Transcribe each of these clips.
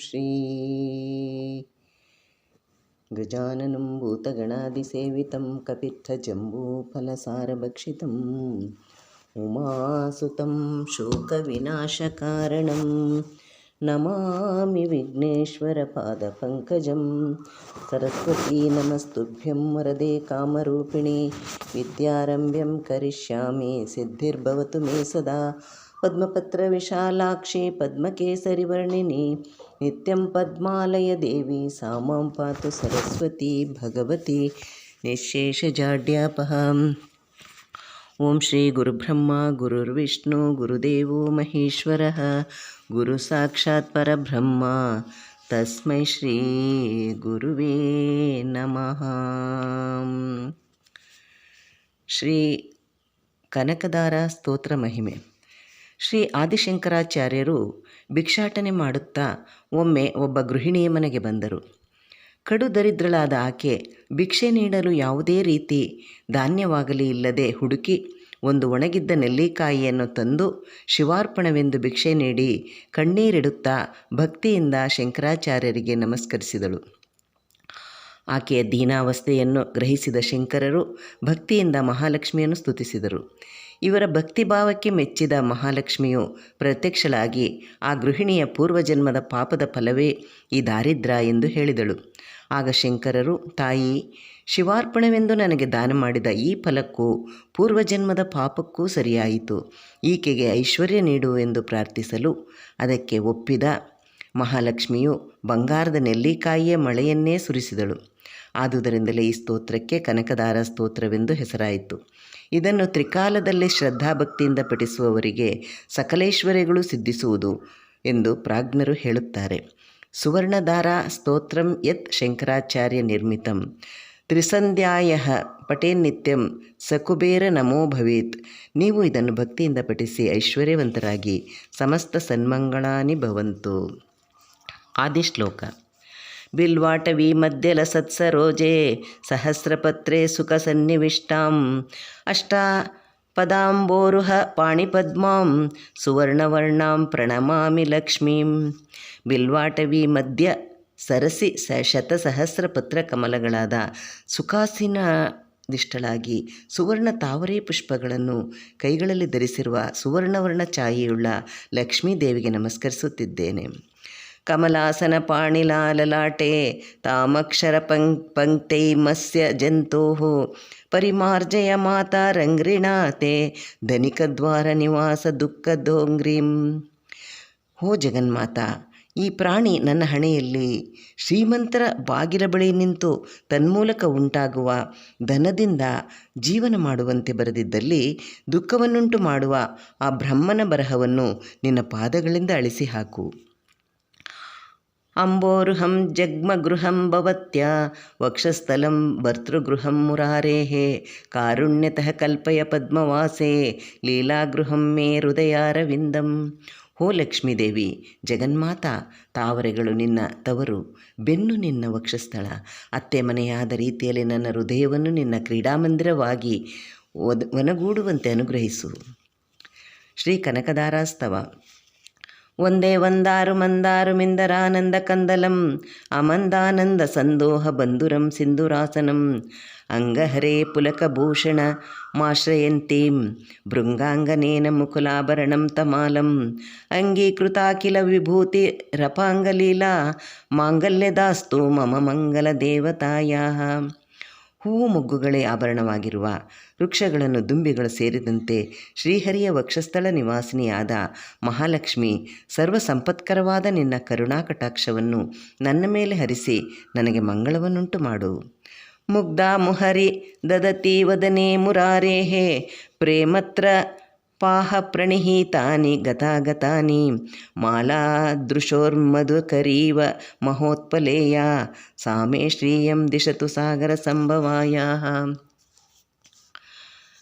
श्री गजाननं भूतगणादिसेवितं कपित्थजम्बूफलसारभक्षितम् उमासुतं शोकविनाशकारणं। नमामि विघ्नेश्वरपादपङ्कजं। सरस्वती नमस्तुभ्यं वरदे कामरूपिणि। विद्यारम्भं करिष्यामि सिद्धिर्भवतु मे सदा। पद्मपत्रविशालाक्षी पद्मकेसरिवर्णिनि ನಿತ್ಯಂ ಪದ್ಮಾಲಯ ದೇವಿ దేవి ಪಾತು ಸರಸ್ವತಿ, ಭಗವತಿ ನಿಶೇಷ నిశ్శేషజాడ్యాపహం ಓಂ ಶ್ರೀ ಗುರುಬ್ರಹ್ಮ ಗುರುರ್ವಿಷ್ಣು ಗುರುದೇವೋ ಮಹೇಶ್ವರ. ಗುರು ಸಾಕ್ಷಾತ್ ಪರಬ್ರಹ್ಮ ತಸ್ಮೈ ಶ್ರೀ ಗುರುವೇ ನಮಃ. ಶ್ರೀ ಕನಕದಾರ ಸ್ತೋತ್ರ ಮಹಿಮೆ. ಶ್ರೀ ಆದಿಶಂಕರಾಚಾರ್ಯರು ಭಿಕ್ಷಾಟನೆ ಮಾಡುತ್ತಾ ಒಮ್ಮೆ ಒಬ್ಬ ಗೃಹಿಣಿಯ ಮನೆಗೆ ಬಂದರು. ಕಡು ದರಿದ್ರಳಾದ ಆಕೆ ಭಿಕ್ಷೆ ನೀಡಲು ಯಾವುದೇ ರೀತಿ ಧಾನ್ಯವಾಗಲಿ ಇಲ್ಲದೆ ಹುಡುಕಿ ಒಂದು ಒಣಗಿದ್ದ ನೆಲ್ಲಿಕಾಯಿಯನ್ನು ತಂದು ಶಿವಾರ್ಪಣವೆಂದು ಭಿಕ್ಷೆ ನೀಡಿ ಕಣ್ಣೀರಿಡುತ್ತಾ ಭಕ್ತಿಯಿಂದ ಶಂಕರಾಚಾರ್ಯರಿಗೆ ನಮಸ್ಕರಿಸಿದಳು. ಆಕೆಯ ದೀನಾವಸ್ಥೆಯನ್ನು ಗ್ರಹಿಸಿದ ಶಂಕರರು ಭಕ್ತಿಯಿಂದ ಮಹಾಲಕ್ಷ್ಮಿಯನ್ನು ಸ್ತುತಿಸಿದರು. ಇವರ ಭಕ್ತಿಭಾವಕ್ಕೆ ಮೆಚ್ಚಿದ ಮಹಾಲಕ್ಷ್ಮಿಯು ಪ್ರತ್ಯಕ್ಷಳಾಗಿ, ಆ ಗೃಹಿಣಿಯ ಪೂರ್ವಜನ್ಮದ ಪಾಪದ ಫಲವೇ ಈ ದಾರಿದ್ರ ಎಂದು ಹೇಳಿದಳು. ಆಗ ಶಂಕರರು, ತಾಯಿ, ಶಿವಾರ್ಪಣವೆಂದು ನನಗೆ ದಾನ ಮಾಡಿದ ಈ ಫಲಕ್ಕೂ ಪೂರ್ವಜನ್ಮದ ಪಾಪಕ್ಕೂ ಸರಿಯಾಯಿತು. ಈಕೆಗೆ ಐಶ್ವರ್ಯ ನೀಡು ಎಂದು ಪ್ರಾರ್ಥಿಸಲು ಅದಕ್ಕೆ ಒಪ್ಪಿದ ಮಹಾಲಕ್ಷ್ಮಿಯು ಬಂಗಾರದ ನೆಲ್ಲಿಕಾಯಿಯ ಮಳೆಯನ್ನೇ ಸುರಿಸಿದಳು. ಆದುದರಿಂದಲೇ ಈ ಸ್ತೋತ್ರಕ್ಕೆ ಕನಕದಾರ ಸ್ತೋತ್ರವೆಂದು ಹೆಸರಾಯಿತು. ಇದನ್ನು ತ್ರಿಕಾಲದಲ್ಲಿ ಶ್ರದ್ಧಾಭಕ್ತಿಯಿಂದ ಪಠಿಸುವವರಿಗೆ ಸಕಲೇಶ್ವರಿಗಳು ಸಿದ್ಧಿಸುವುದು ಎಂದು ಪ್ರಾಜ್ಞರು ಹೇಳುತ್ತಾರೆ. ಸುವರ್ಣಧಾರ ಸ್ತೋತ್ರಂ ಯತ್ ಶಂಕರಾಚಾರ್ಯ ನಿರ್ಮಿತಂ. ತ್ರಿಸಂಧ್ಯಾಯ ಪಟೇನ್ನಿತ್ಯಂ ಸಕುಬೇರ ನಮೋ ಭವೇತ್. ನೀವು ಇದನ್ನು ಭಕ್ತಿಯಿಂದ ಪಠಿಸಿ ಐಶ್ವರ್ಯವಂತರಾಗಿ ಸಮಸ್ತ ಸನ್ಮಂಗಳಾನಿ ಭವಂತು. ಆದಿಶ್ಲೋಕ. ಬಿಲ್ವಾಟವಿ ಮಧ್ಯಲ ಸತ್ಸರೋಜೆ ಸಹಸ್ರಪತ್ರೆ ಸುಖ ಸನ್ನಿವಿಷ್ಟಾಂ. ಅಷ್ಟ ಪದಾಂಬೋರುಹ ಪಾಣಿಪದ್ಮಾಂ ಸುವರ್ಣವರ್ಣಾಂ ಪ್ರಣಮಾಮಿ ಲಕ್ಷ್ಮೀಂ. ಬಿಲ್ವಾಟವಿ ಮಧ್ಯ ಸರಸಿ ಸ ಶತಸಹಸ್ರ ಪತ್ರ ಕಮಲಗಳಾದ ಸುಖಾಸಿನ ದಿಷ್ಟಳಾಗಿ ಸುವರ್ಣ ತಾವರೆ ಪುಷ್ಪಗಳನ್ನು ಕೈಗಳಲ್ಲಿ ಧರಿಸಿರುವ ಸುವರ್ಣವರ್ಣ ಛಾಯೆಯುಳ್ಳ ಲಕ್ಷ್ಮೀದೇವಿಗೆ ನಮಸ್ಕರಿಸುತ್ತಿದ್ದೇನೆ. ಕಮಲಾಸನ ಪಾಣಿಲಾಲಲಾಟೆ, ತಾಮಕ್ಷರ ಪಂಕ್ ಪಂಕ್ತೈ ಮತ್ಸ್ಯ ಜಂತೋ ಪರಿಮಾರ್ಜಯ ಮಾತಾ ರಂಗ್ರಿಣಾತೆ ಧನಿಕದ್ವಾರ ನಿವಾಸ ದುಃಖ ದೋಂಗ್ರಿಂ ಹೋ ಜಗನ್ಮಾತಾ, ಈ ಪ್ರಾಣಿ ನನ್ನ ಹಣೆಯಲ್ಲಿ ಶ್ರೀಮಂತರ ಬಾಗಿಲ ಬಳಿ ನಿಂತು ತನ್ಮೂಲಕ ಉಂಟಾಗುವ ಧನದಿಂದ ಜೀವನ ಮಾಡುವಂತೆ ಬರೆದಿದ್ದಲ್ಲಿ ದುಃಖವನ್ನುಂಟು ಮಾಡುವ ಆ ಬ್ರಹ್ಮನ ಬರಹವನ್ನು ನಿನ್ನ ಪಾದಗಳಿಂದ ಅಳಿಸಿ ಹಾಕು. ಅಂಬೋರುಹಂ ಭವತ್ಯ, ವಕ್ಷಸ್ಥಲಂ ಭರ್ತೃಗೃಹಂ ಮುರಾರೇಃ ಕಾರುಣ್ಯತಃ ಕಲ್ಪಯ ಪದ್ಮವಾಸೆ, ಲೀಲಾಗೃಹಂ ಮೇ ಹೃದಯಾರವಿಂದಂ. ಹೋ ಲಕ್ಷ್ಮೀದೇವಿ ಜಗನ್ಮಾತಾ, ತಾವರೆಗಳು ನಿನ್ನ ತವರು, ಬೆನ್ನು ನಿನ್ನ ವಕ್ಷಸ್ಥಳ, ಅತ್ತೆ ಮನೆಯಾದ ರೀತಿಯಲ್ಲಿ ನನ್ನ ಹೃದಯವನ್ನು ನಿನ್ನ ಕ್ರೀಡಾಮಂದಿರವಾಗಿ ಒದ, ಒನಗೂಡುವಂತೆ ಅನುಗ್ರಹಿಸು. ಶ್ರೀ ಕನಕದಾರಾಸ್ತವ ಒಂದೇ ಒಂದಾರು ಮಂದಾರು ಮಿಂದರಾನಂದ ಕಂದಲಂ, ಅಮಂದಾನಂದ ಸಂದೋಹ ಬಂಧುರಂ ಸಿಂಧುರಾಸನಂ. ಅಂಗಹರೇ ಪುಲಕಭೂಷಣ ಮಾಶ್ರಯಂತೀಂ, ಭೃಂಗಾಂಗನೇನ ಮುಕುಲಾಭರಣಂ ತಮಾಲಂ. ಅಂಗೀಕೃತಾಖಿಲ ವಿಭೂತಿ ರಪಾಂಗಲೀಲಾ, ಮಾಂಗಲ್ಯದಾಸ್ತು ಮಮ ಮಂಗಲ ದೇವತಾಯ ಹೂವು ಮೊಗ್ಗುಗಳೇ ಆಭರಣವಾಗಿರುವ ವೃಕ್ಷಗಳನ್ನು ದುಂಬಿಗಳು ಸೇರಿದಂತೆ ಶ್ರೀಹರಿಯ ವಕ್ಷಸ್ಥಳ ನಿವಾಸಿನಿಯಾದ ಮಹಾಲಕ್ಷ್ಮಿ ಸರ್ವ ಸಂಪತ್ಕರವಾದ ನಿನ್ನ ಕರುಣಾಕಟಾಕ್ಷವನ್ನು ನನ್ನ ಮೇಲೆ ಹರಿಸಿ ನನಗೆ ಮಂಗಳವನ್ನುಂಟು ಮಾಡು. ಮುಗ್ಧಾ ಮುಹರಿ ದದತಿ ವದನೆ ಮುರಾರೇಃ ಪ್ರೇಮತ್ರ ಪಾಹ ಪ್ರಣೀತಾನಿ ಗತಾಗತಾನಿ ಮಾಲಾದೃಶೋರ್ಮಧುಕರೀವ ಮಹೋತ್ಪಲೇಯ, ಸಾಮೇ ಶ್ರೀಯಂ ದಿಶತು ಸಾಗರ ಸಂಭವಾಯ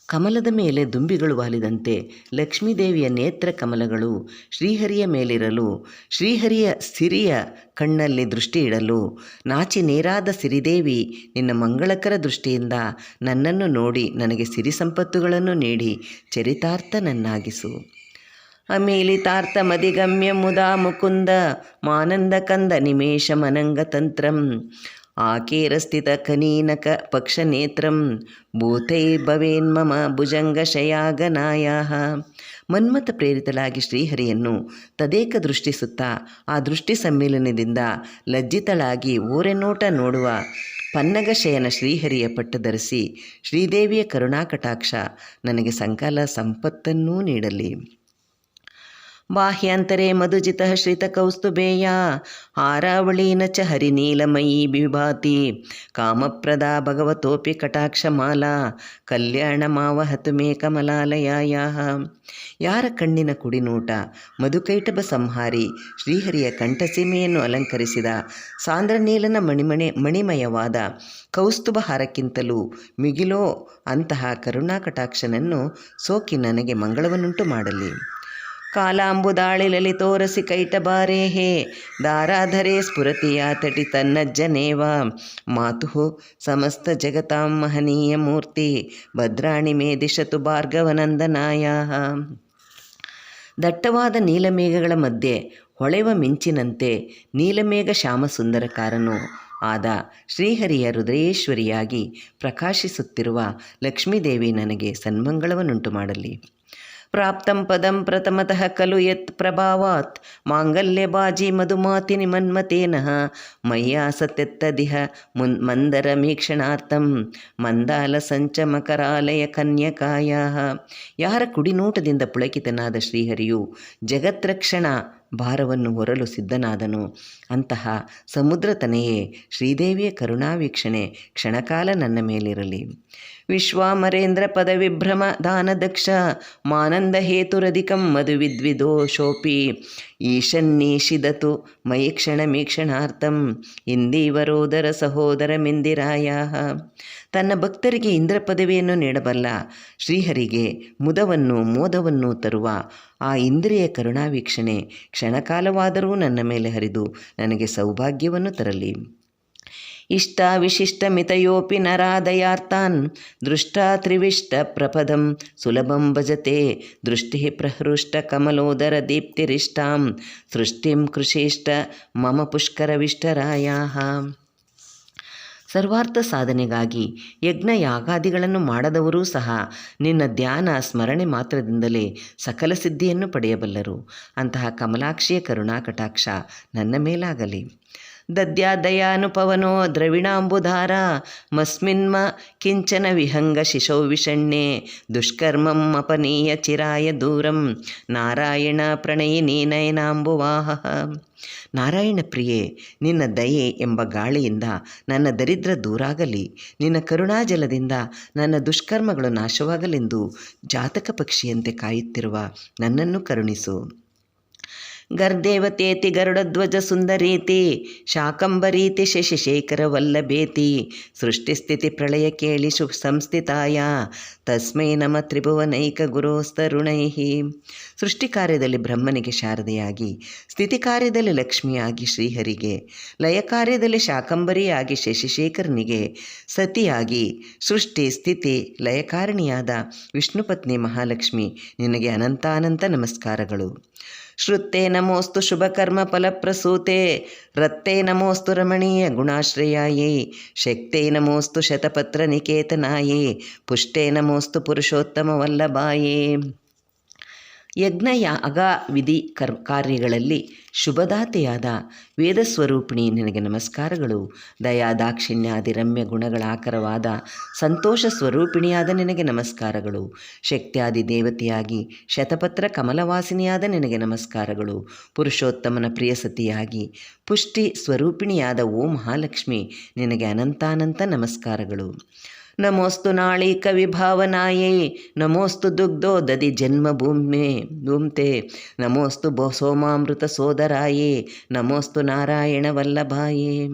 ಕಮಲದ ಮೇಲೆ ದುಂಬಿಗಳು ವಾಲಿದಂತೆ ಲಕ್ಷ್ಮೀದೇವಿಯ ನೇತ್ರ ಕಮಲಗಳು ಶ್ರೀಹರಿಯ ಮೇಲಿರಲು, ಶ್ರೀಹರಿಯ ಸಿರಿಯ ಕಣ್ಣಲ್ಲಿ ದೃಷ್ಟಿ ಇಡಲು, ನಾಚಿ ನೇರಾದ ಸಿರಿದೇವಿ ನಿನ್ನ ಮಂಗಳಕರ ದೃಷ್ಟಿಯಿಂದ ನನ್ನನ್ನು ನೋಡಿ ನನಗೆ ಸಿರಿ ಸಂಪತ್ತುಗಳನ್ನು ನೀಡಿ ಚರಿತಾರ್ಥ ನನ್ನಾಗಿಸು. ಅಮೀಲಿತಾರ್ಥ ಮದಿಗಮ್ಯ ಮುದಾ ಮುಕುಂದ ಮಾನಂದ ಕಂದ ನಿಮೇಶ ಮನಂಗ ತಂತ್ರಂ. ಆಕೇರಸ್ಥಿತ ಕನೀನಕ ಪಕ್ಷನೇತ್ರಂ ಭೂತೈ ಭವೇನ್ಮಮ ಭುಜಂಗಶಯಾಗನಾಯ ಮನ್ಮಥ ಪ್ರೇರಿತಳಾಗಿ ಶ್ರೀಹರಿಯನ್ನು ತದೇಕ ದೃಷ್ಟಿಸುತ್ತಾ ಆ ದೃಷ್ಟಿ ಸಮ್ಮಿಲನದಿಂದ ಲಜ್ಜಿತಳಾಗಿ ಓರೆನೋಟ ನೋಡುವ ಪನ್ನಗಶಯನ ಶ್ರೀಹರಿಯ ಪಟ್ಟು ಧರಿಸಿ ಶ್ರೀದೇವಿಯ ಕರುಣಾಕಟಾಕ್ಷ ನನಗೆ ಸಂಕಾಲ ಸಂಪತ್ತನ್ನೂ ನೀಡಲಿ. ಬಾಹ್ಯಾಂತರೆ ಮಧುಜಿತ ಶ್ರಿತಕೌಸ್ತುಭೇಯ ಹಾರಾವಳೀನ ಚ ಹರಿನೀಲಮಯೀ ಬಿಭಾತಿ. ಕಾಮಪ್ರದಾ ಭಗವತೋಪಿ ಕಟಾಕ್ಷಮಾಲಾ. ಕಲ್ಯಾಣ ಮಾವಹತು ಮೇ ಕಮಲಾಲಯ ಯಾರ ಕಣ್ಣಿನ ಕುಡಿನೋಟ? ಮಧುಕೈಟಭ ಸಂಹಾರಿ. ಶ್ರೀಹರಿಯ ಕಂಠಸೀಮೆಯನ್ನು ಅಲಂಕರಿಸಿದ. ಸಾಂದ್ರನೀಲನ ಮಣಿಮಣೆ ಮಣಿಮಯವಾದ. ಕೌಸ್ತುಭ ಹಾರಕ್ಕಿಂತಲೂ ಮಿಗಿಲೋ ಅಂತಹ ಕರುಣಾಕಟಾಕ್ಷನನ್ನು ಸೋಕಿ ನನಗೆ ಮಂಗಳವನ್ನುಂಟು ಮಾಡಲಿ. ಕಾಲಾಂಬುದಾಳಿ ಲಲಿತೋರಸಿ ಕೈಟಬಾರೇಹೇ ದಾರಾಧರೆ ಸ್ಫುರತಿಯ ತಟಿ ತನ್ನಜ್ಜನೇವ ಮಾತು ಸಮಸ್ತ ಜಗತಾಂ ಮಹನೀಯ ಮೂರ್ತಿ. ಭದ್ರಾಣಿ ಮೇ ದಿಶತು ಭಾರ್ಗವನಂದನಾಯ ದಟ್ಟವಾದ ನೀಲಮೇಘಗಳ ಮಧ್ಯೆ ಹೊಳೆವ ಮಿಂಚಿನಂತೆ ನೀಲಮೇಘ ಶ್ಯಾಮಸುಂದರಕಾರನು ಆದ ಶ್ರೀಹರಿಯ ಹೃದಯೇಶ್ವರಿಯಾಗಿ ಪ್ರಕಾಶಿಸುತ್ತಿರುವ ಲಕ್ಷ್ಮೀದೇವಿ ನನಗೆ ಸನ್ಮಂಗಳವನ್ನುಂಟು ಮಾಡಲಿ. ಪ್ರಾಪ್ತಂ ಪದಂ ಪ್ರಥಮತಃ ಖಲು ಯತ್ ಪ್ರಭಾವಾತ್. ಮಾಂಗಲ್ಯಬಾಜಿ ಮಧುಮಾತಿನಿ ಮನ್ಮತೇನ ಮಯ್ಯಾ ಸತ್ಯತ್ತದಿಹ ಮುನ್ ಮಂದರ ಮೀಕ್ಷಣಾರ್ಥಂ ಮಂದಾಲ ಸಂಚ ಮಕರಾಲಯ ಕನ್ಯಕಾಯ. ಯಾರ ಕುಡಿನೋಟದಿಂದ ಪುಳಕಿತನಾದ ಶ್ರೀಹರಿಯು ಜಗತ್ರಕ್ಷಣ ಭಾರವನ್ನು ಹೊರಲು ಸಿದ್ಧನಾದನು. ಅಂತಹ ಸಮುದ್ರತನೆಯೇ ಶ್ರೀದೇವಿಯ ಕರುಣಾವೀಕ್ಷಣೆ ಕ್ಷಣಕಾಲ ನನ್ನ ಮೇಲಿರಲಿ. ವಿಶ್ವಾಮರೇಂದ್ರ ಪದವಿಭ್ರಮ ದಾನದಕ್ಷ ಮಾನಂದ ಹೇತುರಧಿಕಂ ಮಧುವಿದ್ವಿದೋಷೋಪಿ ಈಶನ್ನೀಷಿದತು ಮಯಿ ಕ್ಷಣಮೀಕ್ಷಣಾರ್ಥಂ ಇಂದೀವರೋದರ ಸಹೋದರ ಮಿಂದಿರಾಯ ತನ್ನ ಭಕ್ತರಿಗೆ ಇಂದ್ರ ಪದವಿಯನ್ನು ನೀಡಬಲ್ಲ ಶ್ರೀಹರಿಗೆ ಮುದವನ್ನು ಮೋದವನ್ನು ತರುವ ಆ ಇಂದ್ರಿಯ ಕರುಣಾವೀಕ್ಷಣೆ ಕ್ಷಣಕಾಲವಾದರೂ ನನ್ನ ಮೇಲೆ ಹರಿದು ನನಗೆ ಸೌಭಾಗ್ಯವನ್ನು ತರಲಿ. ಇಷ್ಟ ವಿಶಿಷ್ಟ ಮಿತಯೋಪಿ ನರಾದಯಾರ್ಥಾನ್ ದೃಷ್ಟ ತ್ರಿವಿಷ್ಟ ಪ್ರಪದಂ ಸುಲಭಂ ಭಜತೆ ದೃಷ್ಟಿ ಪ್ರಹೃಷ್ಟ ಕಮಲೋದರ ದೀಪ್ತಿರಿಷ್ಟಾಂ ಸೃಷ್ಟಿಂ ಕೃಷಿಷ್ಟ ಮಮ ಪುಷ್ಕರವಿಷ್ಟರಾಯ ಸರ್ವಾರ್ಥ ಸಾಧನೆಗಾಗಿ ಯಜ್ಞ ಯಾಗಾದಿಗಳನ್ನು ಮಾಡದವರೂ ಸಹ ನಿನ್ನ ಧ್ಯಾನ ಸ್ಮರಣೆ ಮಾತ್ರದಿಂದಲೇ ಸಕಲ ಸಿದ್ಧಿಯನ್ನು ಪಡೆಯಬಲ್ಲರು. ಅಂತಹ ಕಮಲಾಕ್ಷಿಯ ಕರುಣಾಕಟಾಕ್ಷ ನನ್ನ ಮೇಲಾಗಲಿ. ದದ್ಯಾದಯಾನುಪವನೋ ದ್ರವಿಣಾಂಬುಧಾರ. ಮಸ್ಮಿನ್ಮ ಕಿಂಚನ ವಿಹಂಗ ಶಿಶೋ ವಿಷಣ್ಣೆ. ದುಷ್ಕರ್ಮಂ ಅಪನೀಯ ಚಿರಾಯ ದೂರಂ. ನಾರಾಯಣ ಪ್ರಣಯಿನಿ ನಯನಾಂಬುವಾಹ. ನಾರಾಯಣ ಪ್ರಿಯೆ, ನಿನ್ನ ದಯೆ ಎಂಬ ಗಾಳಿಯಿಂದ ನನ್ನ ದರಿದ್ರ ದೂರಾಗಲಿ. ನಿನ್ನ ಕರುಣಾಜಲದಿಂದ ನನ್ನ ದುಷ್ಕರ್ಮಗಳು ನಾಶವಾಗಲೆಂದು ಜಾತಕ ಪಕ್ಷಿಯಂತೆ ಕಾಯುತ್ತಿರುವ ನನ್ನನ್ನು ಕರುಣಿಸು. ಗರ್ದೇವತೇತಿ ಗರುಡಧ್ವಜ ಸುಂದರೀತಿ, ಶಾಕಂಬರೀತಿ ಶಶಿಶೇಖರ ವಲ್ಲಭೇತಿ ಸೃಷ್ಟಿಸ್ಥಿತಿ ಪ್ರಳಯ ಕೇಳಿ ಶು ಸಂಸ್ಥಿತಾಯ ತಸ್ಮೈ ನಮ ತ್ರಿಭುವನೈಕ ಗುರೋಸ್ತರುಣೈ ಸೃಷ್ಟಿ ಕಾರ್ಯದಲ್ಲಿ ಬ್ರಹ್ಮನಿಗೆ ಶಾರದೆಯಾಗಿ, ಸ್ಥಿತಿ ಕಾರ್ಯದಲ್ಲಿ ಲಕ್ಷ್ಮಿಯಾಗಿ ಶ್ರೀಹರಿಗೆ, ಲಯ ಕಾರ್ಯದಲ್ಲಿ ಶಾಕಂಬರಿಯಾಗಿ ಶಶಿಶೇಖರನಿಗೆ ಸತಿಯಾಗಿ ಸೃಷ್ಟಿ ಸ್ಥಿತಿ ಲಯಕಾರಣಿಯಾದ ವಿಷ್ಣುಪತ್ನಿ ಮಹಾಲಕ್ಷ್ಮಿ ನಿನಗೆ ಅನಂತಾನಂತ ನಮಸ್ಕಾರಗಳು. ಶ್ರುತ್ತೇ ನಮೋಸ್ತು ಶುಭಕರ್ಮ ಫಲಪ್ರಸೂತೆ. ರತ್ತೇ ನಮೋಸ್ತು ರಮಣೀಯ ಗುಣಾಶ್ರಯಾಯೇ. ಶಕ್ತೇ ನಮೋಸ್ತು ಶತಪತ್ರ ನಿಕೇತನಾಯೇ. ಪುಷ್ಟೇ ನಮೋಸ್ತು ಪುರುಷೋತ್ತಮ ವಲ್ಲಭಾಯೇ. ಯಜ್ಞ ಯಾಗ ವಿಧಿ ಕರ್ ಕಾರ್ಯಗಳಲ್ಲಿ ಶುಭದಾತೆಯಾದ ವೇದಸ್ವರೂಪಿಣಿ ನಿನಗೆ ನಮಸ್ಕಾರಗಳು. ದಯಾ ದಾಕ್ಷಿಣ್ಯಾದಿ ರಮ್ಯ ಗುಣಗಳ ಆಕರವಾದ ಸಂತೋಷ ಸ್ವರೂಪಿಣಿಯಾದ ನಿನಗೆ ನಮಸ್ಕಾರಗಳು. ಶಕ್ತಿಯಾದಿ ದೇವತೆಯಾಗಿ ಶತಪತ್ರ ಕಮಲವಾಸಿನಿಯಾದ ನಿನಗೆ ನಮಸ್ಕಾರಗಳು. ಪುರುಷೋತ್ತಮನ ಪ್ರಿಯ ಸತಿಯಾಗಿ ಪುಷ್ಟಿ ಸ್ವರೂಪಿಣಿಯಾದ ಓ ಮಹಾಲಕ್ಷ್ಮಿ ನಿನಗೆ ಅನಂತಾನಂತ ನಮಸ್ಕಾರಗಳು. ನಮೋಸ್ತು ನಾಳೀಕ ವಿಭಾವನಾಯೇ, ನಮೋಸ್ತು ದುಗ್ಧೋ ದದಿ ಜನ್ಮಭೂಮೆ, ಭೂಮ್ತೆ, ನಮೋಸ್ತು ಭೋ ಸೋಮಾಮೃತ ಸೋದರಾಯೇ, ನಮೋಸ್ತು ನಾರಾಯಣ ವಲ್ಲಭಾಯೇ.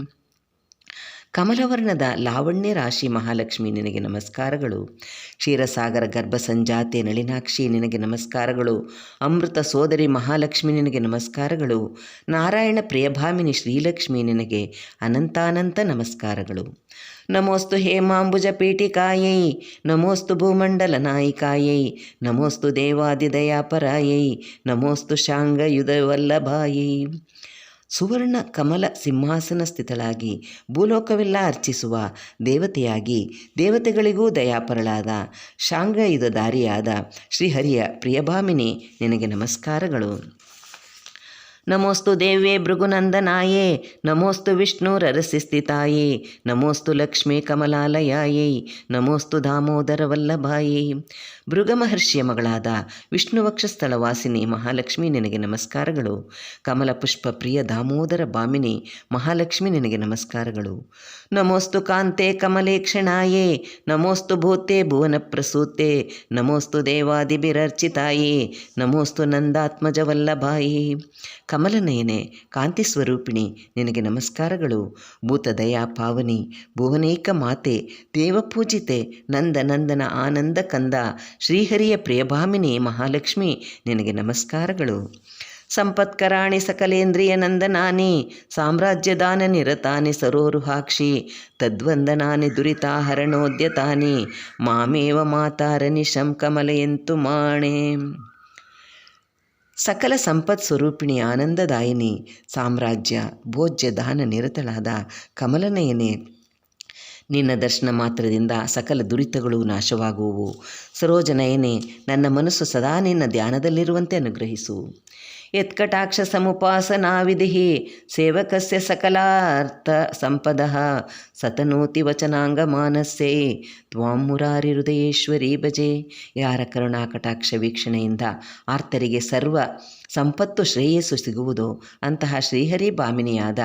ಕಮಲವರ್ಣದ ಲಾವಣ್ಯ ರಾಶಿ ಮಹಾಲಕ್ಷ್ಮಿ, ನಿನಗೆ ನಮಸ್ಕಾರಗಳು. ಕ್ಷೀರಸಾಗರ ಗರ್ಭ ಸಂಜಾತೆ ನಳಿನಾಕ್ಷಿ, ನಿನಗೆ ನಮಸ್ಕಾರಗಳು. ಅಮೃತ ಸೋದರಿ ಮಹಾಲಕ್ಷ್ಮಿ, ನಿನಗೆ ನಮಸ್ಕಾರಗಳು. ನಾರಾಯಣ ಪ್ರಿಯಭಾಮಿನಿ ಶ್ರೀಲಕ್ಷ್ಮಿ, ನಿನಗೆ ಅನಂತಾನಂತ ನಮಸ್ಕಾರಗಳು. ನಮೋಸ್ತು ಹೇಮಾಂಬುಜ ಪೀಠಿಕಾಯೈ, ನಮೋಸ್ತು ಭೂಮಂಡಲ ನಾಯಿಕಾಯೈ, ನಮೋಸ್ತು ದೇವಾದಿದಯಾಪರಾಯೈ, ನಮೋಸ್ತು ಶಾಂಗ ವಲ್ಲಭಾಯೈ ಸುವರ್ಣ ಕಮಲ ಸಿಂಹಾಸನ ಸ್ಥಿತಳಾಗಿ ಭೂಲೋಕವೆಲ್ಲ ಅರ್ಚಿಸುವ ದೇವತೆಯಾಗಿ ದೇವತೆಗಳಿಗೂ ದಯಾಪರಳಾದ ಶಾಂಗಯುಧ ದಾರಿಯಾದ ಶ್ರೀಹರಿಯ ಪ್ರಿಯಭಾಮಿನಿ ನಿನಗೆ ನಮಸ್ಕಾರಗಳು. ನಮೋಸ್ತು ದೇವ್ಯೇ ಭೃಗುನಂದನಾಯೇ, ನಮೋಸ್ತು ವಿಷ್ಣುರರಸಿಸ್ಥಿತಾಯೇ ನಮೋಸ್ತು ಲಕ್ಷ್ಮೀ ಕಮಲಾಲಯಾಯೇ, ನಮೋಸ್ತು ದಾಮೋದರ ವಲ್ಲಭಾಯೇ. ಭೃಗ ಮಹರ್ಷಿಯ ಮಗಳಾದ ವಿಷ್ಣು ವಕ್ಷಸ್ಥಳ ವಾಸಿನಿ ಮಹಾಲಕ್ಷ್ಮಿ ನಿನಗೆ ನಮಸ್ಕಾರಗಳು. ಕಮಲ ಪುಷ್ಪ ಪ್ರಿಯ ದಾಮೋದರ ಬಾಮಿನಿ ಮಹಾಲಕ್ಷ್ಮಿ ನಿನಗೆ ನಮಸ್ಕಾರಗಳು. ನಮೋಸ್ತು ಕಾಂತೆ ಕಮಲೇಕ್ಷಣಾಯೇ ನಮೋಸ್ತು ಭೂತೆ ಭುವನ ಪ್ರಸೂತೆ, ನಮೋಸ್ತು ದೇವಾದಿಭಿರರ್ಚಿತಾಯೇ, ನಮೋಸ್ತು ನಂದಾತ್ಮಜ ವಲ್ಲಭಾಯೇ. ಕಮಲನಯನೆ, ಕಾಂತಿ ಸ್ವರೂಪಿಣಿ, ನಿನಗೆ ನಮಸ್ಕಾರಗಳು. ಭೂತದಯಾ ಪಾವನಿ, ಭುವನೇಕ ಮಾತೆ ದೇವಪೂಜಿತೆ ನಂದ ನಂದನ ಆನಂದ ಕಂದ, ಶ್ರೀಹರಿಯ ಪ್ರಿಯಭಾಮಿನಿ ಮಹಾಲಕ್ಷ್ಮಿ, ನಿನಗೆ ನಮಸ್ಕಾರಗಳು. ಸಂಪತ್ಕರಾಣಿ ಸಕಲೇಂದ್ರಿಯ ನಂದನಾನಿ, ಸಾಮ್ರಾಜ್ಯದಾನ ನಿರತಾನಿ ಸರೋರುಹಾಕ್ಷಿ ತದ್ವಂದನಾನಿ ದುರಿತಾಹರಣೋದ್ಯತಾನಿ ಮಾಮೇವ ಮಾತಾರನಿ ಶಂಕಮಲೆಯಂತು ಮಾಣೆ ಸಕಲ ಸಂಪತ್ ಸ್ವರೂಪಿಣಿ ಆನಂದದಾಯಿನಿ. ಸಾಮ್ರಾಜ್ಯ ಭೋಜ್ಯ ದಾನ ನಿರತಳಾದ ಕಮಲನಯನೆ, ನಿನ್ನ ದರ್ಶನ ಮಾತ್ರದಿಂದ ಸಕಲ ದುರಿತಗಳು ನಾಶವಾಗುವು. ಸರೋಜನಯನೆ, ನನ್ನ ಮನಸ್ಸು ಸದಾ ನಿನ್ನ ಧ್ಯಾನದಲ್ಲಿರುವಂತೆ ಅನುಗ್ರಹಿಸು. ಯತ್ಕಟಾಕ್ಷ ಸಮುಪಾಸನಾ ವಿಧಿ ಸೇವಕಸ್ಯ ಸಕಲಾರ್ಥ ಸಂಪದ ಸತನೋತಿ ವಚನಾಂಗ ಮಾನಸ್ಸೇ ತ್ವಾಂ ಮುರಾರಿ ಹೃದಯೇಶ್ವರಿ ಭಜೆ. ಯಾರ ಕರುಣಾಕಟಾಕ್ಷ ವೀಕ್ಷಣೆಯಿಂದ ಆರ್ತರಿಗೆ ಸರ್ವ ಸಂಪತ್ತು ಶ್ರೇಯಸ್ಸು ಸಿಗುವುದು ಅಂತಹ ಶ್ರೀಹರಿ ಭಾಮಿನಿಯಾದ